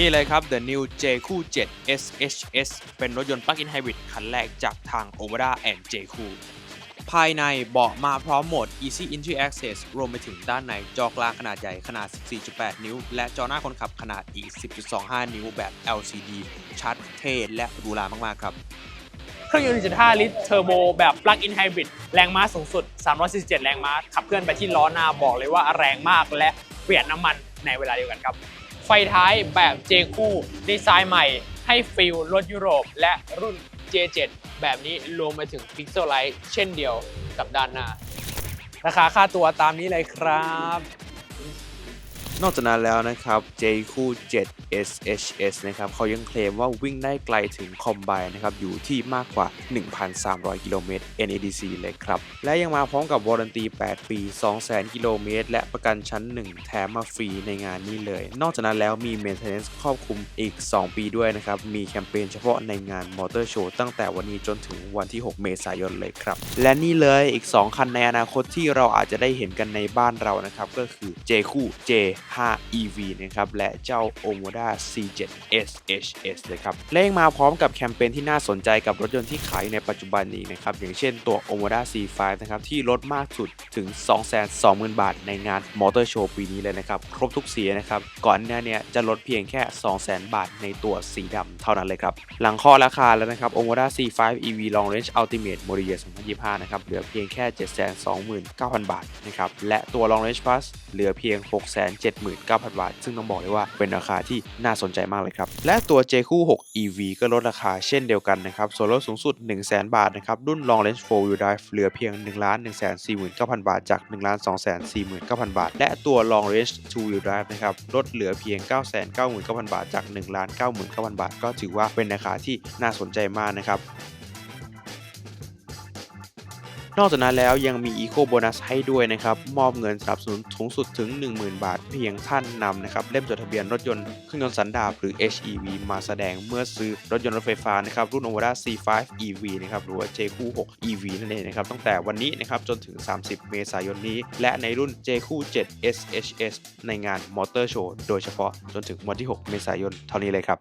นี่เลยครับ The New J คู่7 SHS เป็นรถยนต์ Plug-in Hybrid คันแรกจากทาง Omoda and J คู่ภายในเบาะมาพร้อมโหมด Easy Entry Access รวมไปถึงด้านในจอกลางขนาดใหญ่ขนาด 14.8 นิ้ว และจอหน้าคนขับขนาดอีก 10.25 นิ้วแบบ LCD ชัดเท่และหรูหรามาก ๆ ครับ เครื่องยนต์1.5 ลิตรเทอร์โบแบบ Plug-in Hybrid แรงม้าสูงสุด 347 แรงม้า ขับเคลื่อนไปที่ล้อหน้าบอกเลยว่าแรงมากและประหยัดน้ำมันในเวลาเดียวกันครับ ไฟท้ายแบบเจคู่ดีไซน์ใหม่ให้ฟิลรถยุโรปและรุ่น J7 แบบนี้รวมไปถึง Pixel Light เช่นเดียวกับด้านหน้า ราคาค่าตัวตามนี้เลยครับ นอกจากนั้นแล้วนะครับ J คู่ 7 SHS นะครับเขายังเคลมว่าวิ่งได้ไกลถึงคอมไบนะครับอยู่ที่มากกว่า 1,300 กิโลเมตร NADC เลยครับ และยังมาพร้อมกับวารันตี 8 ปี 200,000 กิโลเมตร และประกันชั้น 1 แถมมาฟรีในงานนี้เลย นอกจากนั้นแล้วมี Maintenance ครอบคลุมอีก 2 ปีด้วยนะครับ มีแคมเปญเฉพาะในงานมอเตอร์โชว์ตั้งแต่วันนี้จนถึงวันที่ 6 เมษายนเลยครับ และนี่เลยอีก 2 คันในอนาคตที่เราอาจจะได้เห็นกันในบ้านเรานะครับก็คือ J คู่5 EV นะครับและเจ้า Omoda C7 SHS เลยครับและยังมาพร้อมกับแคมเปญที่น่าสนใจกับรถยนต์ที่ขายในปัจจุบันนี้นะครับอย่างเช่นตัว Omoda C5 นะครับที่ลดมากสุดถึง 220,000 บาท ในงานมอเตอร์โชว์ปีนี้เลยนะครับครบทุกสีนะครับก่อนหน้านี้จะลดเพียงแค่ 200,000 บาท ในตัวสีดำเท่านั้นเลยครับหลังข้อราคาแล้วนะครับ Omoda C5 EV Long Range Ultimate Model Year 2025 นะครับเหลือเพียงแค่ 729,000 บาทนะครับและตัว Long Range Plus เหลือเพียง 6 7 679,000 บาท ซึ่งต้องบอกเลยว่าเป็นราคาที่น่าสนใจมากเลยครับ และตัว J คู่6 EV ก็ลดราคาเช่นเดียวกันนะครับส่วนลดสูงสุด 100,000 บาทนะครับรุ่น Long Range 4 Wheel Drive เหลือเพียง 1 1 4 9 0 0 0 บาท จาก 1 2 4 9 0 0 0 บาท และตัว Long Range 2 Wheel Drive นะครับลดเหลือเพียง 9 9 9 0 0 0 บาท จาก 1 9 9 0 0 0 บาท ก็ถือว่าเป็นราคาที่น่าสนใจมากนะครับ นอกจากนั้นแล้วยังมี Eco Bonus ให้ด้วยนะครับ มอบเงินสนับสนุนสูงสุดถึง 10,000 บาท เพียงท่านนำนะครับเล่มจดทะเบียนรถยนต์เครื่องยนต์สันดาปหรือ HEV มาแสดงเมื่อซื้อรถยนต์รถไฟฟ้านะครับรุ่น Omoda C5 EV นะครับหรือว่า J คู่6 EV นั่นเองนะครับตั้งแต่วันนี้นะครับจนถึง 30 เมษายนนี้ และในรุ่น J คู่7 SHS ในงานมอเตอร์โชว์โดยเฉพาะจนถึงวันที่ 6 เมษายนเท่านี้เลยครับ